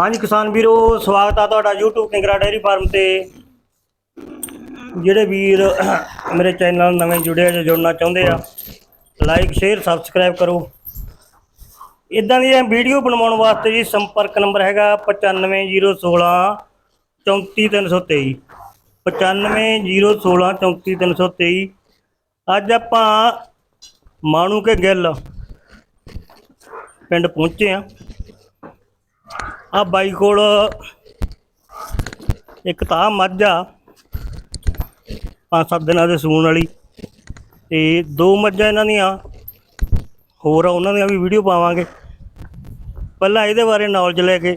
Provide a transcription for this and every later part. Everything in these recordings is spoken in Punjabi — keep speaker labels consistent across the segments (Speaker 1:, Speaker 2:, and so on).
Speaker 1: ਹਾਂਜੀ ਕਿਸਾਨ ਵੀਰੋ, ਸਵਾਗਤ ਆ ਤੁਹਾਡਾ YouTube ਕਿੰਗਰਾ ਡੇਅਰੀ ਫਾਰਮ ਤੇ। ਜਿਹੜੇ ਵੀਰ ਮੇਰੇ ਚੈਨਲ ਨਾਲ ਨਵੇਂ ਜੁੜੇ ਆ ਜਾਂ ਜੁੜਨਾ ਚਾਹੁੰਦੇ ਆ ਲਾਈਕ ਸ਼ੇਅਰ ਸਬਸਕ੍ਰਾਈਬ ਕਰੋ। ਇਦਾਂ ਦੀਆਂ ਵੀਡੀਓ ਬਣਵਾਉਣ ਵਾਸਤੇ ਜੀ ਸੰਪਰਕ ਨੰਬਰ ਹੈਗਾ 95016 34323 95016 34323 ਅੱਜ ਆਪਾਂ ਮਾਣੂ ਕੇ ਗਿੱਲ ਪਿੰਡ ਪਹੁੰਚੇ ਆ। ਆ ਬਾਈ ਕੋਲ ਇੱਕ ਤਾਂ ਮੱਝ ਆ, ਪੰਜ ਸੱਤ ਦਿਨਾਂ ਦੇ ਸੂਣ ਵਾਲੀ ਤੇ ਦੋ ਮੱਝਾਂ ਇਹਨਾਂ ਦੀਆਂ, ਹੋਰ ਆ ਉਹਨਾਂ ਦੀਆਂ ਵੀ ਵੀਡੀਓ ਪਾਵਾਂਗੇ। ਪਹਿਲਾਂ ਇਹਦੇ ਬਾਰੇ ਨੌਲੇਜ ਲੈ ਕੇ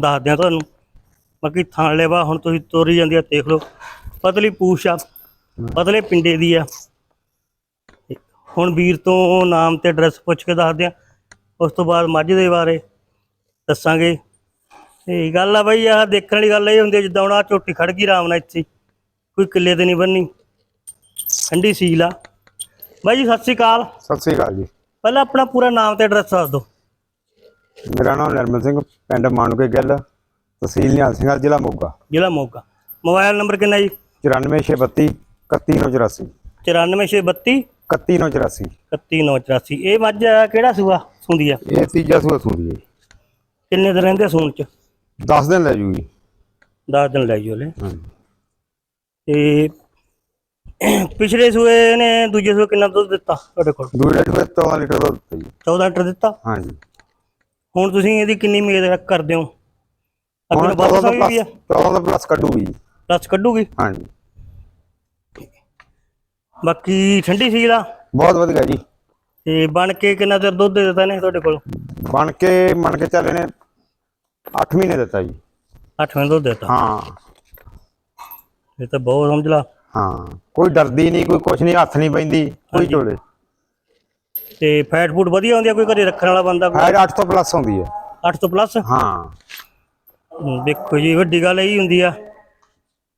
Speaker 1: ਦੱਸਦੇ ਆ ਤੁਹਾਨੂੰ। ਬਾਕੀ ਥਾਂ ਲੈਵਾ ਹੁਣ ਤੁਸੀਂ ਤੋਰੀ ਜਾਂਦੀ ਆ, ਦੇਖ ਲਓ। ਪਤਲੀ ਪੂਛ ਆ, ਪਤਲੇ ਪਿੰਡੇ ਦੀ ਆ। ਹੁਣ ਵੀਰ ਤੋਂ ਨਾਮ ਤੇ ਐਡਰੈਸ ਪੁੱਛ ਕੇ ਦੱਸਦੇ ਆ ਉਸ ਤੋਂ ਬਾਅਦ ਮੱਝ ਦੇ ਬਾਰੇ ਦੱਸਾਂਗੇ। ਤੇ ਗੱਲ ਆ ਬਈ ਆਹ ਦੇਖਣ ਵਾਲੀ ਗੱਲ ਇਹ ਹੁੰਦੀ ਆ ਜਿੱਦਾਂ ਹੁਣ ਆਹ ਝੋਟੀ ਖੜ ਗਈ ਆਰਾਮ ਨਾਲ ਇੱਥੇ। ਕੋਈ ਕਿੱਲੇ ਤੇ ਨਹੀਂ ਬੰਨੀ। ਠੰਡੀ ਸੀਲ ਆ। ਬਾਈ ਜੀ ਸਤਿ ਸ੍ਰੀ ਅਕਾਲ।
Speaker 2: ਸਤਿ ਸ੍ਰੀ ਅਕਾਲ ਜੀ।
Speaker 1: ਪਹਿਲਾਂ ਆਪਣਾ ਪੂਰਾ ਨਾਮ ਤੇ ਐਡਰੈਸ ਦੱਸ ਦਿਓ।
Speaker 2: ਮੇਰਾ ਨਾਮ ਨਿਰਮਲ ਸਿੰਘ ਪਿੰਡ ਮਾਨੂਕੇ ਗਿੱਲ ਤਹਿਸੀਲ ਨਿਹਾਲ ਸਿੰਘਾਂ ਜ਼ਿਲ੍ਹਾ ਮੋਗਾ।
Speaker 1: ਜ਼ਿਲ੍ਹਾ ਮੋਗਾ। ਮੋਬਾਈਲ ਨੰਬਰ ਕਿੰਨਾ ਜੀ?
Speaker 2: 94632 31984
Speaker 1: 94632
Speaker 2: 31984
Speaker 1: 31984 ਇਹ ਮੱਝ ਆ, ਕਿਹੜਾ ਸੂਆ ਸੁੰਦੀ ਆ?
Speaker 2: ਇਹ ਤੀਜਾ ਸੂਆ ਸੂਦੀ ਹੈ
Speaker 1: ਕਿੰਨੇ ਦਿਨ ਰਹਿੰਦੇ ਸੂਣ ਚ?
Speaker 2: 10 ਦਿਨ ਲੈ ਜੂਗੀ।
Speaker 1: 10 ਦਿਨ ਲੈ ਜਿਓ ਲੈ
Speaker 2: ਹਾਂਜੀ।
Speaker 1: ਤੇ ਪਿਛਲੇ ਸੂਏ ਨੇ ਦੂਜੇ ਸੂਏ ਕਿੰਨਾ ਦੁੱਧ ਦਿੱਤਾ ਤੁਹਾਡੇ ਕੋਲ?
Speaker 2: ਦੂਜੇ ਸੂਏ 14 ਲੀਟਰ ਦੁੱਧ ਦਿੱਤਾ ਜੀ।
Speaker 1: 14 ਲੀਟਰ ਦਿੱਤਾ?
Speaker 2: ਹਾਂਜੀ।
Speaker 1: ਹੁਣ ਤੁਸੀਂ ਇਹਦੀ ਕਿੰਨੀ ਉਮੀਦ ਕਰਦੇ ਹੋ? ਅੱਗੇ ਵੱਧ
Speaker 2: 14 ਦਾ
Speaker 1: ਸਕਦੀ ਵੀ ਆ
Speaker 2: ਪਲੱਸ 14 ਦਾ ਪਲੱਸ ਕੱਢੂਗੀ ਜੀ।
Speaker 1: ਪਲੱਸ ਕੱਢੂਗੀ?
Speaker 2: ਹਾਂਜੀ।
Speaker 1: ਬਾਕੀ ਠੰਡੀ ਸੀਲ ਆ?
Speaker 2: ਬਹੁਤ ਵਧੀਆ ਜੀ।
Speaker 1: ਤੇ ਬਣ ਕੇ ਕਿੰਨਾ ਚਿਰ ਦੁੱਧ ਦੇ ਦਿੱਤਾ ਨੇ ਤੁਹਾਡੇ ਕੋਲ?
Speaker 2: ਬਣ ਕੇ ਮੰਨ ਕੇ ਚੱਲੇ ਨੇ 8 ਮਹੀਨੇ ਦਿੱਤਾ ਜੀ।
Speaker 1: 8 ਮਹੀਨੇ ਦੁੱਧ ਦਿੱਤਾ।
Speaker 2: ਹਾਂ।
Speaker 1: ਇਹ ਤਾਂ ਬਹੁਤ ਸਮਝ ਲਾ।
Speaker 2: ਹਾਂ ਕੋਈ ਡਰਦੀ ਨਹੀਂ ਕੋਈ ਕੁਛ ਨਹੀਂ ਹੱਥ ਨਹੀਂ ਪੈਂਦੀ ਕੋਈ ਝੋਲੇ।
Speaker 1: ਤੇ ਫੈਟ ਫੂਡ ਵਧੀਆ ਹੁੰਦੀ ਆ ਕੋਈ ਘਰੇ ਰੱਖਣ ਵਾਲਾ ਬੰਦਾ? ਕੋਈ
Speaker 2: ਹਾਇਰ 8 ਤੋਂ ਪਲੱਸ ਹੁੰਦੀ ਹੈ
Speaker 1: 8 ਤੋਂ ਪਲੱਸ
Speaker 2: ਹਾਂ।
Speaker 1: ਦੇਖੋ ਜੀ ਵੱਡੀ ਗੱਲ ਇਹ ਹੁੰਦੀ ਆ।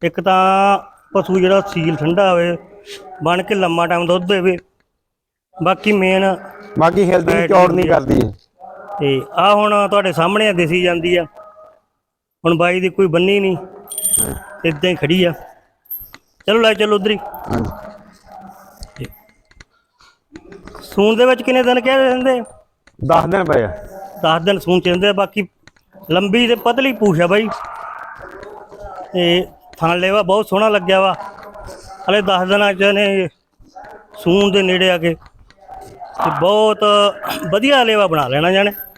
Speaker 1: ਇੱਕ ਤਾਂ ਪਸ਼ੂ ਜਿਹੜਾ ਸੀਲ ਠੰਡਾ ਹੋਵੇ ਬਣ ਕੇ ਲੰਮਾ ਟਾਈਮ ਦੁੱਧ ਦੇਵੇ। ਬਾਕੀ ਮੇਨ
Speaker 2: ਬਾਕੀ ਹਿਲਦੀ ਚੌੜ ਨਹੀਂ। ਕਰਦੀ।
Speaker 1: ਤੇ ਆ ਹੁਣ ਤੁਹਾਡੇ ਸਾਹਮਣੇ ਆ ਦਿਸੀ ਜਾਂਦੀ ਆ। ਹੁਣ ਬਾਈ ਦੀ ਕੋਈ ਬੰਨੀ ਨਹੀਂ ਇਦਾਂ ਹੀ ਖੜੀ ਆ। ਚਲੋ ਲੈ ਚਲੋ ਉਧਰ ਹੀ। ਸੂਣ ਦੇ ਵਿੱਚ ਕਿੰਨੇ ਦਿਨ ਕਹਿ ਦਿੰਦੇ
Speaker 2: 10 ਦਿਨ ਪਏ ਆ।
Speaker 1: 10 ਦਿਨ ਸੂਣ ਚ ਰਹਿੰਦੇ ਆ, ਬਾਕੀ ਲੰਬੀ ਤੇ ਪਤਲੀ ਪੂਛ ਆ ਬਾਈ। ਤੇ ਥਣ ਲੈਵਾ ਬਹੁਤ ਸੋਹਣਾ ਲੱਗਿਆ ਵਾ। ਹਲੇ 10 ਦਿਨਾਂ ਚ ਨੇ ਸੂਣ ਦੇ ਨੇੜੇ ਆ ਕੇ। ਤੇ ਬਹੁਤ ਵਧੀਆ ਲੇਵਾ ਬਣਾ ਲੈਣਾ ਜਾਣੇ ਤੇ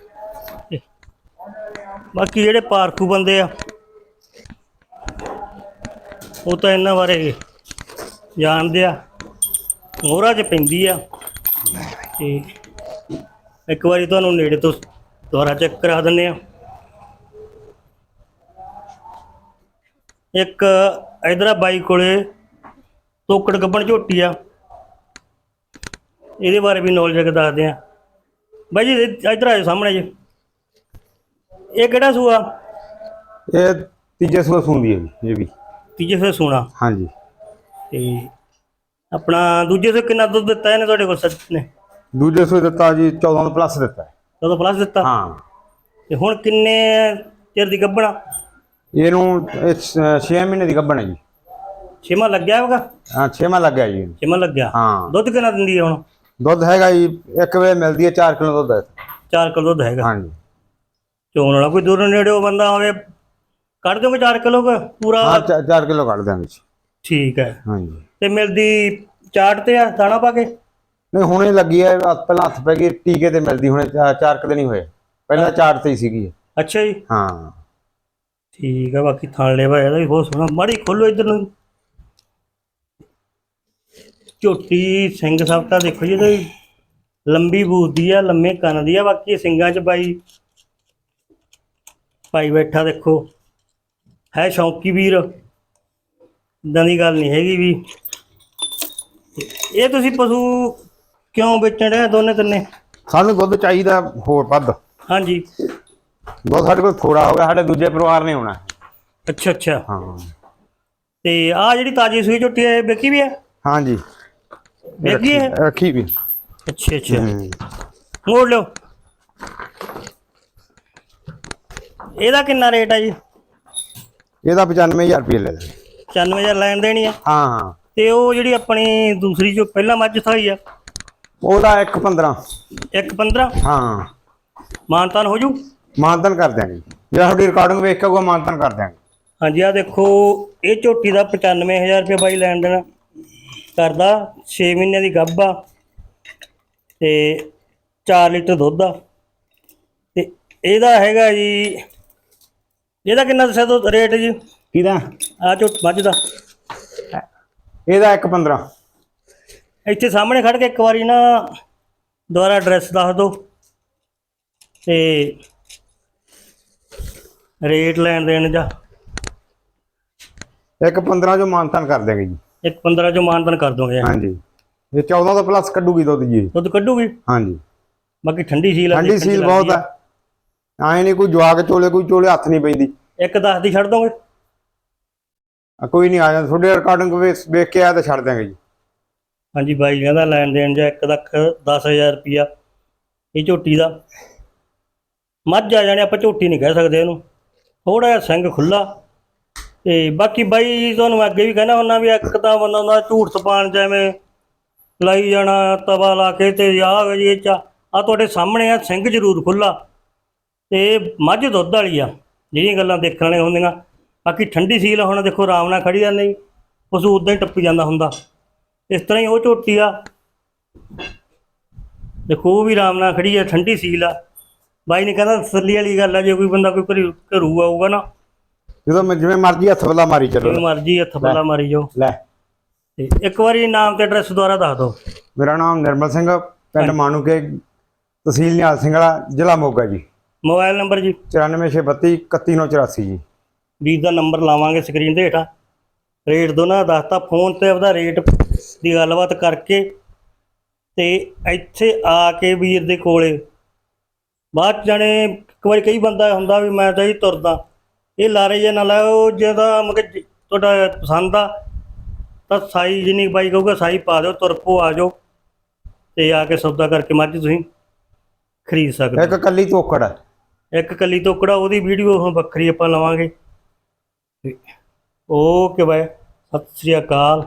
Speaker 1: ਬਾਕੀ ਜਿਹੜੇ ਪਾਰਖੂ ਬੰਦੇ ਆ, ਉਹ ਤਾਂ ਇਹਨਾਂ ਬਾਰੇ ਜਾਣਦੇ ਆ। ਮੋਹਰਾ 'ਚ ਪੈਂਦੀ ਆ। ਤੇ ਇੱਕ ਵਾਰੀ ਤੁਹਾਨੂੰ ਨੇੜੇ ਤੋਂ ਦੁਬਾਰਾ ਚੈੱਕ ਕਰਾ ਦਿੰਦੇ ਆ। ਇੱਕ ਇਧਰ ਆ ਬਾਈ ਕੋਲੇ ਤੋਕੜ ਗੱਬਣ ਝੋਟੀ ਆ। ਇਹਦੇ ਬਾਰੇ ਵੀ ਨੌਲੇਜ ਦੱਸਦੇ ਆ। ਬਾਈ ਜੀ, ਇਧਰ ਆਓ ਸਾਹਮਣੇ ਜੀ। ਇਹ ਕਿਹੜਾ ਸੂਆ?
Speaker 2: ਇਹ ਤੀਜੇ ਸੂਆ ਸੁੰਦੀ ਹੈ ਜੀ ਇਹ ਵੀ।
Speaker 1: ਤੀਜੇ ਸੇ ਸੂਣਾ?
Speaker 2: ਹਾਂਜੀ।
Speaker 1: ਤੇ ਆਪਣਾ ਦੂਜੇ ਸੇ ਕਿੰਨਾ ਦੁੱਧ ਦਿੱਤਾ ਇਹਨੇ ਤੁਹਾਡੇ ਕੋਲ ਸੱਚ ਨੇ?
Speaker 2: ਦੂਜੇ ਸੂਏ ਦਿੱਤਾ ਜੀ 14 ਦਾ ਪਲੱਸ ਦਿੱਤਾ ਹੈ।
Speaker 1: ਪਲੱਸ ਦਿੱਤਾ?
Speaker 2: ਹਾਂ।
Speaker 1: ਤੇ ਹੁਣ ਕਿੰਨੇ ਚਿਰ ਦੀ ਗੱਬਣਾ
Speaker 2: ਇਹਨੂੰ 6 ਮਹੀਨੇ ਦੀ ਗੱਭਣ ਹੈ ਜੀ।
Speaker 1: ਛੇਮਾ ਲੱਗਿਆ ਹੋਗਾ
Speaker 2: ਹਾਂ 6ਵਾਂ ਲੱਗਿਆ ਜੀ। ਇਹਨੂੰ।
Speaker 1: ਛੇਮਾ ਲੱਗਿਆ?
Speaker 2: ਹਾਂ।
Speaker 1: ਦੁੱਧ ਕਿੰਨਾ ਦਿੰਦੀ ਹੈ ਹੁਣ?
Speaker 2: ਦੁੱਧ ਹੈਗਾ ਜੀ ਇੱਕ ਵੇ ਮਿਲਦੀ ਹੈ 4 ਕਿਲੋ ਦੁੱਧ ਹੈ।
Speaker 1: 4 ਕਿਲੋ ਦੁੱਧ ਹੈਗਾ।
Speaker 2: ਹਾਂਜੀ।
Speaker 1: ਚੋਣ ਵਾਲਾ ਕੋਈ ਦੂਰੋਂ ਨੇੜੇੋਂ ਬੰਦਾ ਹੋਵੇ ਕੱਢ ਦੋਗੇ 4 ਕਿਲੋ ਪੂਰਾ?
Speaker 2: ਹਾਂ 4 ਕਿਲੋ ਕੱਢ ਦਿਆਂਗੇ ਜੀ।
Speaker 1: ਠੀਕ ਹੈ।
Speaker 2: ਹਾਂਜੀ।
Speaker 1: ਤੇ ਮਿਲਦੀ ਚਾਟ ਤੇ ਆ ਦਾਣਾ ਪਾ ਕੇ?
Speaker 2: ਨਹੀਂ ਹੁਣੇ ਲੱਗੀ ਹੱਥ- ਪਹਿਲਾਂ ਹੱਥ ਪੈ ਗਈ ਟੀਕੇ ਤੇ ਮਿਲਦੀ ਹੁਣੇ 4 ਕੁ ਦਿਨ ਹੀ ਹੋਏ। ਪਹਿਲਾਂ ਚਾਰ ਤੇ ਹੀ ਸੀਗੀ।
Speaker 1: ਅੱਛਾ ਜੀ।
Speaker 2: ਹਾਂ।
Speaker 1: ਠੀਕ ਹੈ ਬਾਕੀ ਥਾਣ ਲੈਵਾ ਇਹਦਾ ਵੀ ਬਹੁਤ ਸੋਹਣਾ। ਮਾੜੀ ਖੋਲੋ ਇਧਰ ਨੂੰ। ਝੋਟੀ ਸਿੰਘ ਸਭ ਦੇਖੋ ਜੀ ਇਹਦੀ ਲੰਬੀ ਬੂਦੀ ਆ ਲੰਮੇ ਕੰਨ ਦੀ ਆ ਬਾਕੀ ਸਿੰਘਾਂ 'ਚ ਬਾਈ ਭਾਈ ਬੈਠਾ ਦੇਖੋ। ਹੈ ਸ਼ੌਂਕੀ ਵੀਰ। ਇਦਾਂ ਦੀ ਗੱਲ ਨਹੀਂ ਹੈਗੀ ਵੀ। ਇਹ ਤੁਸੀਂ ਪਸ਼ੂ ਕਿਉਂ ਵੇਚਣ ਰਹੇ ਦੋਨੇ ਤਿੰਨੇ?
Speaker 2: ਸਾਨੂੰ ਦੁੱਧ ਚਾਹੀਦਾ ਹੋਰ ਵੱਧ।
Speaker 1: ਹਾਂਜੀ।
Speaker 2: ਦੁੱਧ ਸਾਡੇ ਕੋਲ ਥੋੜਾ ਹੋ ਗਿਆ ਸਾਡੇ ਦੂਜੇ ਪਰਿਵਾਰ ਨੇ ਆਉਣਾ।
Speaker 1: ਅੱਛਾ ਅੱਛਾ।
Speaker 2: ਹਾਂ।
Speaker 1: ਤੇ ਆ ਜਿਹੜੀ ਤਾਜੀ ਸੂਈ ਝੋਟੀ ਹੈ ਵੇਖੀ ਵੀ ਹੈ?
Speaker 2: ਹਾਂਜੀ।
Speaker 1: ਵੇਖੀ ਹੈ?
Speaker 2: ਰੱਖੀ ਵੀ।
Speaker 1: ਅੱਛਾ ਅੱਛਾ। ਮੋੜ ਲਿਓ। ਇਹਦਾ ਕਿੰਨਾ ਰੇਟ ਹੈ ਜੀ?
Speaker 2: ਇਹਦਾ 95000 ਰੁਪਏ ਲੈ ਲੈ
Speaker 1: 94000 ਲੈਣ ਦੇਣੀ ਆ?
Speaker 2: ਹਾਂ ਹਾਂ।
Speaker 1: ਤੇ ਉਹ ਜਿਹੜੀ ਆਪਣੀ ਦੂਸਰੀ ਜੋ ਪਹਿਲਾਂ ਮੱਝ ਥਾਈ ਆ?
Speaker 2: ਉਹਦਾ 115
Speaker 1: ਇੱਕ 15
Speaker 2: ਹਾਂ।
Speaker 1: ਮਾਨਤਾਨ ਹੋ ਜੂ?
Speaker 2: ਮਾਨਤਨ ਕਰ ਦਿਆਂਗੇ। ਜੇ ਤੁਹਾਡੀ ਰਿਕਾਰਡਿੰਗ ਵੇਖ ਕੇ ਉਹ ਮਾਨਤਨ ਕਰ ਦਿਆਂਗੇ।
Speaker 1: ਹਾਂਜੀ ਆ ਦੇਖੋ ਇਹ ਝੋਟੀ ਦਾ 95000 ਰੁਪਏ ਬਾਈ ਲੈਣ ਦੇਣਾ। ਕਰਦਾ 6 ਮਹੀਨਿਆਂ ਦੀ ਗੱਭ ਆ। ਤੇ 4 ਲੀਟਰ ਦੁੱਧ ਆ। ਤੇ ਇਹਦਾ ਹੈਗਾ ਜੀ ਇਹਦਾ ਕਿੰਨਾ ਦੱਸਿਆ ਤੋ ਰੇਟ ਜੀ?
Speaker 2: ਕਿਹਦਾ?
Speaker 1: ਆ ਝੋਟ ਮੱਝ ਦਾ।
Speaker 2: ਇਹਦਾ 115
Speaker 1: ਇੱਥੇ ਸਾਹਮਣੇ ਖੜ ਕੇ ਇੱਕ ਵਾਰੀ ਨਾ ਦੁਬਾਰਾ ਐਡਰੈਸ ਦੱਸ ਦਿਓ। ਤੇ ਰੇਟ ਲੈਣ ਦੇਣ ਜਾ।
Speaker 2: 115 ਜੋ ਮਾਨਤਨ ਕਰ ਦਿਆਂਗੇ ਜੀ।
Speaker 1: ਇੱਕ 15 ਜੋ ਮਾਨਤਨ ਕਰ ਦੋਗੇ।
Speaker 2: ਹਾਂਜੀ। ਇਹ 14 ਤੋਂ ਪਲੱਸ ਕੱਢੂਗੀ ਦੁੱਧ ਜੀ।
Speaker 1: ਦੁੱਧ ਕੱਢੂਗੀ?
Speaker 2: ਹਾਂਜੀ।
Speaker 1: ਬਾਕੀ ਠੰਡੀ ਸੀਲ
Speaker 2: ਠੰਡੀ
Speaker 1: 'ਚ
Speaker 2: ਸੀਲ ਬਹੁਤ
Speaker 1: ਆ।
Speaker 2: ਐ ਨਹੀਂ ਕੋਈ ਜਵਾਕ ਚੋਲੇ ਕੋਈ ਚੋਲੇ ਹੱਥ ਨਹੀਂ ਪੈਂਦੀ।
Speaker 1: ਇੱਕ 10 ਦੀ ਛੱਡ ਦੋਗੇ?
Speaker 2: ਆ ਕੋਈ ਨਹੀਂ ਆ ਜਾਂਦਾ ਤੁਹਾਡੇ ਰਿਕਾਰਡਿੰਗ ਵੇਖ ਕੇ ਆਇਆ ਤਾਂ ਛੱਡ ਦਿਆਂਗੇ ਜੀ।
Speaker 1: ਹਾਂਜੀ ਬਾਈ ਕਹਿੰਦਾ ਲੈਣ ਦੇਣ ਜਾਂ 1 ਲੱਖ 10000 ਰੁਪਿਆ ਇਹ ਝੋਟੀ ਦਾ। ਮੱਝ ਆ ਜਾਣੇ ਆਪਾਂ ਝੋਟੀ ਨਹੀਂ ਕਹਿ ਸਕਦੇ ਇਹਨੂੰ। ਥੋੜਾ ਜਿਹਾ ਸਿੰਘ ਖੁੱਲਾ ਤੇ ਬਾਕੀ ਬਾਈ ਤੁਹਾਨੂੰ ਅੱਗੇ ਵੀ ਕਹਿਣਾ ਹੁੰਦਾ ਵੀ ਇੱਕ ਤਾਂ ਬੰਦਾ ਦਾ ਝੂਠ ਤਪਾਣ ਜਿਵੇਂ ਲਾਈ ਜਾਣਾ ਤਵਾ ਲਾ ਕੇ ਤੇ ਆਹ ਜੀ ਇਹ ਚ। ਆ ਤੁਹਾਡੇ ਸਾਹਮਣੇ ਆ ਸਿੰਘ ਜ਼ਰੂਰ ਖੁੱਲਾ ਤੇ ਮੱਝ ਦੁੱਧ ਵਾਲੀ ਆ ਜਿਹੜੀਆਂ ਗੱਲਾਂ ਦੇਖਣ ਵਾਲੀਆਂ ਹੁੰਦੀਆਂ। ਬਾਕੀ ਠੰਡੀ ਸੀਲ ਹੁਣ ਦੇਖੋ ਆਰਾਮ ਨਾਲ ਖੜੀ ਜਾਂਦੀ ਪਸ਼ੂ ਉਦਾਂ ਹੀ ਟੱਪੀ ਜਾਂਦਾ ਹੁੰਦਾ। ਇਸ ਤਰ੍ਹਾਂ ਹੀ ਉਹ ਝੋਟੀ ਆ। ਦੇਖੋ ਉਹ ਵੀ ਆਰਾਮ ਨਾਲ ਖੜੀ ਆ ਠੰਡੀ ਸੀਲ ਆ। ਬਾਈ ਨੇ ਕਹਿੰਦਾ ਤਸੱਲੀ ਵਾਲੀ ਗੱਲ ਆ ਜੇ ਕੋਈ ਬੰਦਾ ਕੋਈ ਘਰੂ ਆਊਗਾ ਨਾ।
Speaker 2: ਜਦੋਂ ਮੈਂ ਜਿਵੇਂ ਮਰਜ਼ੀ ਹੱਥ ਬੱਲਾ ਮਾਰੀ ਚੱਲੋ।
Speaker 1: ਜਿਵੇਂ ਮਰਜ਼ੀ ਹੱਥ ਪੱਲਾ ਮਾਰੀ ਜਾਓ।
Speaker 2: ਲੈ।
Speaker 1: ਤੇ ਇੱਕ ਵਾਰੀ ਨਾਮ ਤੇ ਐਡਰੈਸ ਦੁਆਰਾ ਦੱਸ ਦਿਓ।
Speaker 2: ਮੇਰਾ ਨਾਮ ਨਿਰਮਲ ਸਿੰਘ ਪਿੰਡ ਮਾਨੂਕੇ ਤਹਿਸੀਲ ਨਿਹਾਲ ਸਿੰਘ ਵਾਲਾ ਜ਼ਿਲ੍ਹਾ ਮੋਗਾ ਜੀ।
Speaker 1: ਮੋਬਾਈਲ ਨੰਬਰ ਜੀ?
Speaker 2: 9462 31984 ਜੀ।
Speaker 1: ਵੀਰ ਦਾ ਨੰਬਰ ਲਾਵਾਂਗੇ ਸਕਰੀਨ ਤੇ ਹੇਠਾਂ। ਰੇਟ ਦੋਨਾਂ ਦਾ ਦੱਸਤਾ ਫੋਨ ਤੇ ਆਪਦਾ ਰੇਟ ਦੀ ਗੱਲਬਾਤ ਕਰਕੇ ਤੇ ਇੱਥੇ ਆ ਕੇ ਵੀਰ ਦੇ ਕੋਲੇ ਬਾਅਦ ਜਾਣੇ ਇੱਕ ਵਾਰੀ ਕਈ ਬੰਦਾ ਹੁੰਦਾ ਵੀ ਮੈਂ ਤਾਂ ਹੀ ਤੁਰਦਾ। ਇਹ ਲਾਰੇ ਜੇ ਨਾ ਲਾਓ ਜਿਹਦਾ ਮਤਲਬ ਤੁਹਾਡਾ ਪਸੰਦ ਆ ਤਾਂ ਸਾਈ ਜਿੰਨੀ ਬਾਈ ਕਹੂਗਾ ਸਾਈ ਪਾ ਦਿਓ ਤੁਰ ਪੋ ਆ ਜਾਓ। ਤੇ ਆ ਕੇ ਸੌਦਾ ਕਰਕੇ ਮੱਝ ਤੁਸੀਂ ਖਰੀਦ ਸਕਦੇ
Speaker 2: ਇੱਕ ਕੱਲੀ ਤੋਕੜ ਹੈ
Speaker 1: ਇੱਕ ਕੱਲੀ ਤੋਕੜਾ ਉਹਦੀ ਵੀਡੀਓ ਹੁਣ ਵੱਖਰੀ ਆਪਾਂ ਲਵਾਂਗੇ। ਓਕੇ ਬਾਏ ਸਤਿ ਸ੍ਰੀ ਅਕਾਲ।